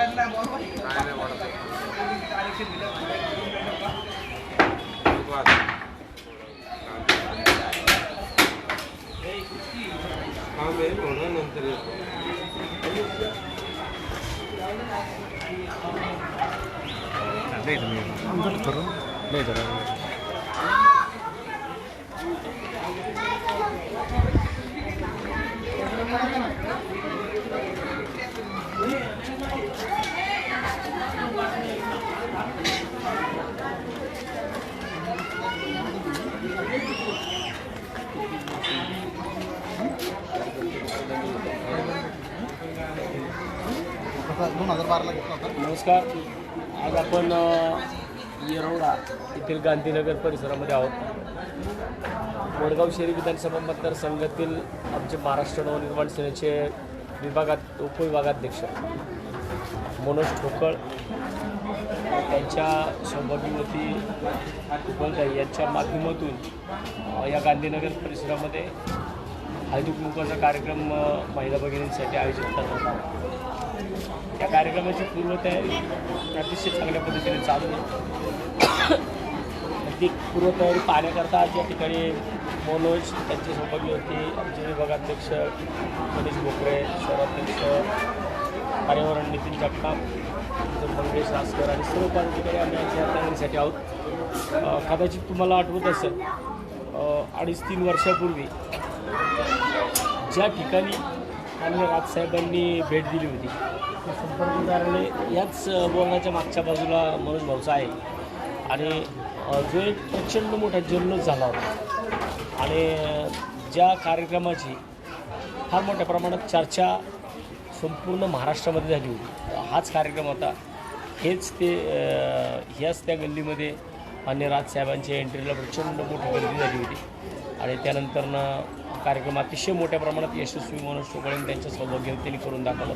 नाही वाटत बघू दोन हजार बाराला घेतला होता नमस्कार. आज आपण येरवडा येथील गांधीनगर परिसरामध्ये आहोत. वडगाव शहरी विधानसभा मतदारसंघातील आमचे महाराष्ट्र नवनिर्माण सेनेचे विभागात उपविभागाध्यक्ष. मनोज ठोकळ त्यांच्या सौभाग्यवती उपलताई यांच्या माध्यमातून या गांधीनगर परिसरामध्ये हळदीकुंकवाचा कार्यक्रम महिला भगिनींसाठी आयोजित करण्यात आला. या कार्यक्रमाची पूर्वतयारी अतिशय चांगल्या पद्धतीने चालू आहे. ती पूर्वतयारी पाहण्याकरता ज्या ठिकाणी मनोज त्यांची सौभाग्य होती आमचे विभागाध्यक्ष मनीष बोकरे शहराध्यक्ष पर्यावरण नितीन जगताप मंगेश रासकर आणि सर्व पदाधिकारी आम्ही आमच्या तयारीसाठी आहोत. कदाचित तुम्हाला आठवत असेल अडीच तीन वर्षापूर्वी ज्या ठिकाणी आम्ही राजसाहेबांनी भेट दिली होती त्या संपर्कदाराने याच बोर्डाच्या मागच्या बाजूला मनोज भाऊचा आहे. आणि जो एक प्रचंड मोठा जल्लोष झाला होता. आणि ज्या कार्यक्रमाची फार मोठ्या प्रमाणात चर्चा संपूर्ण महाराष्ट्रामध्ये झाली होती. हाच कार्यक्रम होता. हेच ते ह्याच त्या गल्लीमध्ये मान्य राजसाहेबांच्या एंट्रीला प्रचंड मोठी गर्दी झाली होती. आणि त्यानंतरनं कार्यक्रम अतिशय मोठ्या प्रमाणात यशस्वी मनोज चोपडे त्यांच्या सौभाग्यवतीने करून दाखवलं.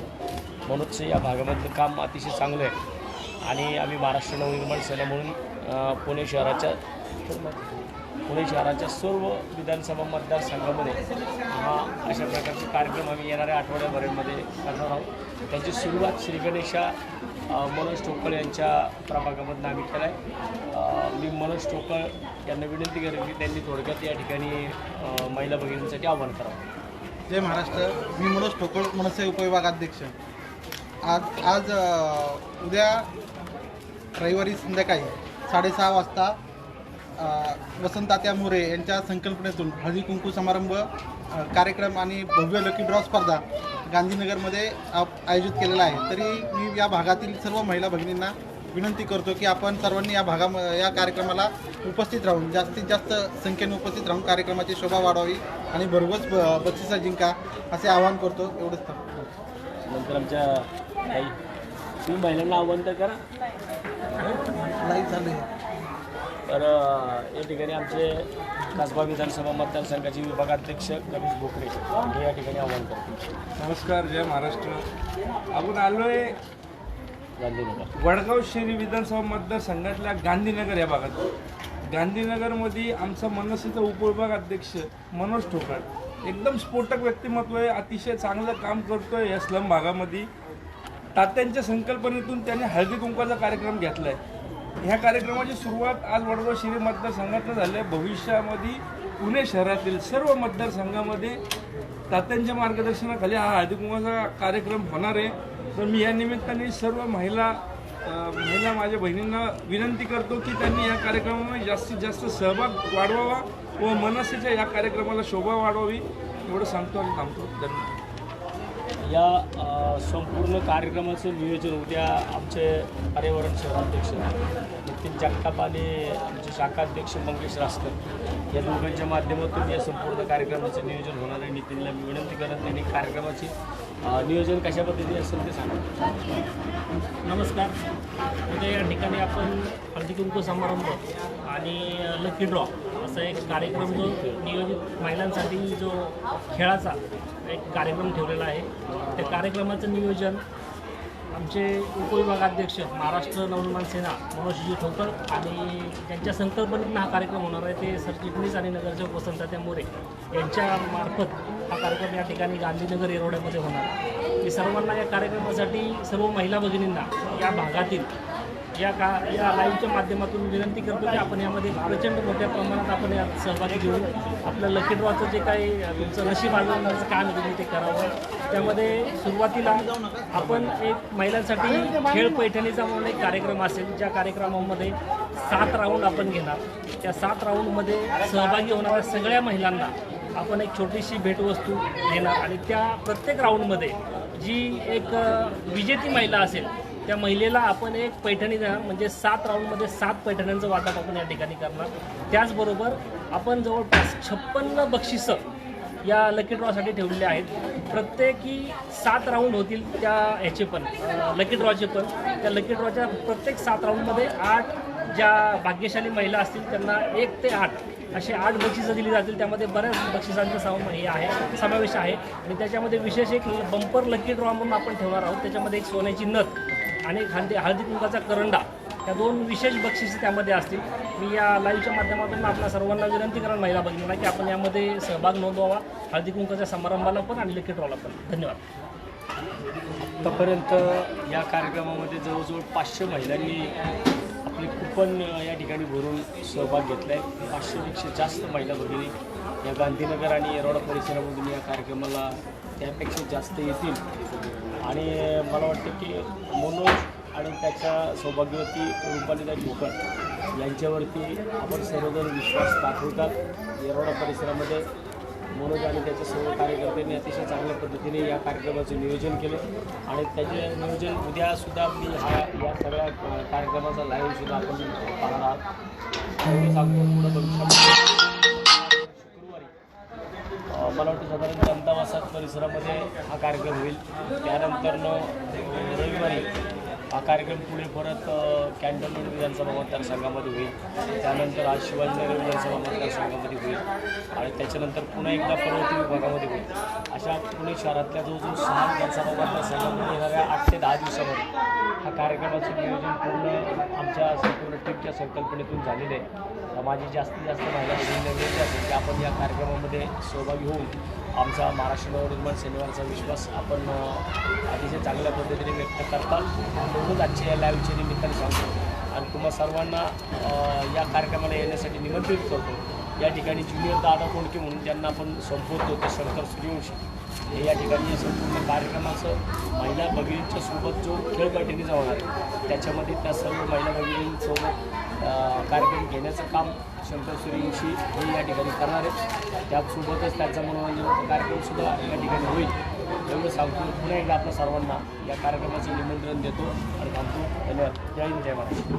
मनोजचं या भागामधलं काम अतिशय चांगलं आहे. आणि आम्ही महाराष्ट्र नवनिर्माण सेना म्हणून पुणे शहराच्या पुणे शहराच्या सर्व विधानसभा मतदारसंघामध्ये हा अशा प्रकारचे कार्यक्रम आम्ही येणाऱ्या आठवड्याभरामध्ये करणार आहोत. त्याची सुरुवात श्री गणेशा मनोज ठोकळ यांच्या प्रभागामधून आम्ही केला आहे मी मनोज ठोकळ यांना विनंती करेन की त्यांनी थोडक्यात या ठिकाणी महिला भगिनींसाठी आव्हान करावं. जय महाराष्ट्र. मी मनोज ठोकळ मनसे उपविभागाध्यक्ष आज आज उद्या रविवारी संध्याकाळी साडेसहा वाजता वसंतात्या मोरे यांच्या संकल्पनेतून हळदी कुंकू समारंभ कार्यक्रम आणि भव्य लकी ड्रॉ स्पर्धा गांधीनगरमध्ये आयोजित केलेला आहे. तरी मी या भागातील सर्व महिला भगिनींना विनंती करतो की आपण सर्वांनी या भागा या कार्यक्रमाला उपस्थित राहून जास्तीत जास्त संख्येने उपस्थित राहून कार्यक्रमाची शोभा वाढवावी आणि भरघोस ब- बक्षिसा जिंका असे आवाहन करतो. एवढंच तर. नंतर आमच्या तुम्ही महिलांना आव्हान तर करा. लाईव्ह चालू तर या ठिकाणी आमचे कसबा विधानसभा मतदारसंघाचे विभागाध्यक्ष गणेश भोकरे हे या ठिकाणी आव्हान करतील नमस्कार जय महाराष्ट्र. आपण आलोय गांधीनगर. वडगाव शहरी विधानसभा मतदारसंघातल्या गांधीनगर या भागात. गांधीनगरमध्ये आमचा मनसेचा उपविभाग अध्यक्ष मनोज ठोकळ एकदम स्फोटक व्यक्तिमत्व आहे अतिशय चांगलं काम करतोय या स्लम भागामध्ये. तात्यांच्या संकल्पनेतून त्यांनी हळदी कुंकवाचा कार्यक्रम घेतला आहे ह्या कार्यक्रमाची सुरुवात आज वडगाव शिरी मतदारसंघातनं झाली आहे. भविष्यामध्ये पुणे शहरातील सर्व मतदारसंघामध्ये तात्यांच्या मार्गदर्शनाखाली हा हळदीकुंभाचा कार्यक्रम होणार आहे. तर मी या निमित्ताने सर्व महिला महिला माझ्या बहिणींना विनंती करतो की त्यांनी या कार्यक्रमामध्ये जास्तीत जास्त सहभाग वाढवावा व मनसेच्या या कार्यक्रमाला शोभा वाढवावी. एवढं सांगतो आणि थांबतो. धन्यवाद. या संपूर्ण कार्यक्रमाचं नियोजन उद्या आमचे पर्यावरण शहराध्यक्ष नितीन जगताप आणि आमचे शाखाध्यक्ष मंगेश रासकर या दोघांच्या माध्यमातून या संपूर्ण कार्यक्रमाचं नियोजन होणार आहे. नितीनला मी विनंती करत नाही. कार्यक्रमाची नियोजन कशा पद्धतीने असेल ते सांगा. नमस्कार. उद्या या ठिकाणी आपण हळदी कुंकू समारंभ आणि लकी ड्रॉ असा एक कार्यक्रम जो नियोजित महिलांसाठी जो खेळाचा एक कार्यक्रम ठेवलेला आहे. त्या कार्यक्रमाचं नियोजन आमचे उपविभागाध्यक्ष महाराष्ट्र नवनिर्माण सेना मनोजजी ठोकर आणि त्यांच्या संकल्पनेतून हा कार्यक्रम होणार आहे. ते सरचिटणीस आणि नगरसेवक वसंतात्या मोरे यांच्या मार्फत हा कार्यक्रम या ठिकाणी गांधीनगर येरोड्यामध्ये होणार मी सर्वांना या कार्यक्रमासाठी सर्व महिला भगिनींना या भागातील या का या लाईव्हच्या माध्यमातून विनंती करतो की आपण यामध्ये प्रचंड मोठ्या प्रमाणात आपण यात सहभागी घेऊन आपलं लकी ड्रॉचं जे काही तुमचं नशीब आजवण्याचं काम आहे तुम्ही ते करावं. त्यामध्ये सुरुवातीला आपण एक महिलांसाठी खेळ पैठणीचा म्हणून एक कार्यक्रम असेल. ज्या कार्यक्रमामध्ये सात राऊंड आपण घेणार. त्या सात राऊंडमध्ये सहभागी होणाऱ्या सगळ्या महिलांना आपण एक छोटीशी भेटवस्तू देणार. आणि त्या प्रत्येक राऊंडमध्ये जी एक विजेती महिला असेल त्या महिलेला आपण एक पैठणी म्हणजे सात राऊंडमध्ये सात पैठण्यांचं वाटप आपण या ठिकाणी करणार. त्याचबरोबर आपण जवळपास छप्पन्न बक्षिसं या लकी ड्रॉसाठी ठेवलेले आहेत. प्रत्येकी सात राऊंड होतील त्या ह्याचे पण लकी ड्रॉचे पण. त्या लकी ड्रॉच्या प्रत्येक सात राऊंडमध्ये आठ ज्या भाग्यशाली महिला असतील त्यांना एक ते आठ असे आठ बक्षिसं दिली जातील. त्यामध्ये बऱ्याच बक्षिसांचा सम हे आहे समावेश आहे. आणि त्याच्यामध्ये विशेष एक बंपर लकी ड्रॉ म्हणून आपण ठेवणार आहोत. त्याच्यामध्ये एक सोन्याची नथ आणि खांदे हळदी कुंकाचा करंडा या दोन विशेष बक्षिसे त्यामध्ये असतील. मी या लाईव्हच्या माध्यमातून आपल्या सर्वांना विनंती करा महिला भगिनींना की आपण यामध्ये सहभाग नोंदवावा. हळदी कुंकाच्या समारंभाला पण आणि लकी पण. धन्यवाद. आतापर्यंत या कार्यक्रमामध्ये जवळजवळ पाचशे महिलांनी आपले कुपन या ठिकाणी भरून सहभाग घेतला आहे पाचशेपेक्षा जास्त महिला भगिनी या गांधीनगर आणि येरवडा परिसरामधून या कार्यक्रमाला त्यापेक्षा जास्त येतील. आणि मला वाटतं की मनोज आणि त्याच्या सौभाग्यवती रुपालीला ठोकर यांच्यावरती आपण सर्वजण विश्वास दाखवतात. येरवडा परिसरामध्ये मनोज आणि त्याच्या सर्व कार्यकर्त्यांनी अतिशय चांगल्या पद्धतीने या कार्यक्रमाचं नियोजन केलं. आणि त्याचे नियोजन उद्यासुद्धा मी हा या सगळ्या कार्यक्रमाचा लाईव्हसुद्धा आपण पाहणार आहात. सांगतो पुढं भविष्यामध्ये शुक्रवारी मला वाटतं साधारण जनता परिसरामध्ये कार्यक्रम होईल. त्यानंतरनं रविवारी हा कार्यक्रम पुढे परत अ, कॅन्टोन्मेंट विधानसभा मतदारसंघामध्ये होईल. त्यानंतर आज शिवाजीनगर विधानसभा मतदारसंघामध्ये होईल. आणि त्याच्यानंतर पुन्हा एकदा पर्वती विभागामध्ये होईल. अशा पुणे शहरातल्या जवळजवळ सहा विधानसभा मतदारसंघामध्ये येणाऱ्या आठ ते दहा दिवसामध्ये हा कार्यक्रमाचं नियोजन पूर्ण आमच्या संपूर्ण टीमच्या संकल्पनेतून झालेलं आहे. माझी जास्तीत जास्त महिला विनंती असेल की आपण या कार्यक्रमामध्ये सहभागी होऊन आमचा महाराष्ट्र नवनिर्माण सेनेवरचा विश्वास आपण अतिशय चांगल्या पद्धतीने व्यक्त करताल म्हणूनच आजच्या या लाईव्हच्या निमित्ताने सांगतो. आणि तुम्हा सर्वांना या कार्यक्रमाला येण्यासाठी निमंत्रित करतो. या ठिकाणी ज्युनियर दादा कोणके म्हणून ज्यांना आपण संबोधतो ते शंकर सूर्यवंशी. हे या ठिकाणी संपूर्ण कार्यक्रमाचं महिला भगिनींच्या सोबत जो खेळ बैठकीचा होणार आहे त्याच्यामध्ये त्या सर्व महिला भगिनींसोबत कार्यक्रम घेण्याचं काम शंकर सूर्यवंशी हे या ठिकाणी करणार आहेत. त्यासोबतच त्याचा मनोरंजन कार्यक्रमसुद्धा या ठिकाणी होईल. एवढं सांगतो पुन्हा एकदा आपल्या सर्वांना या कार्यक्रमाचं निमंत्रण देतो आणि थांबतो. धन्यवाद. जय हिंद जय महाराष्ट्र.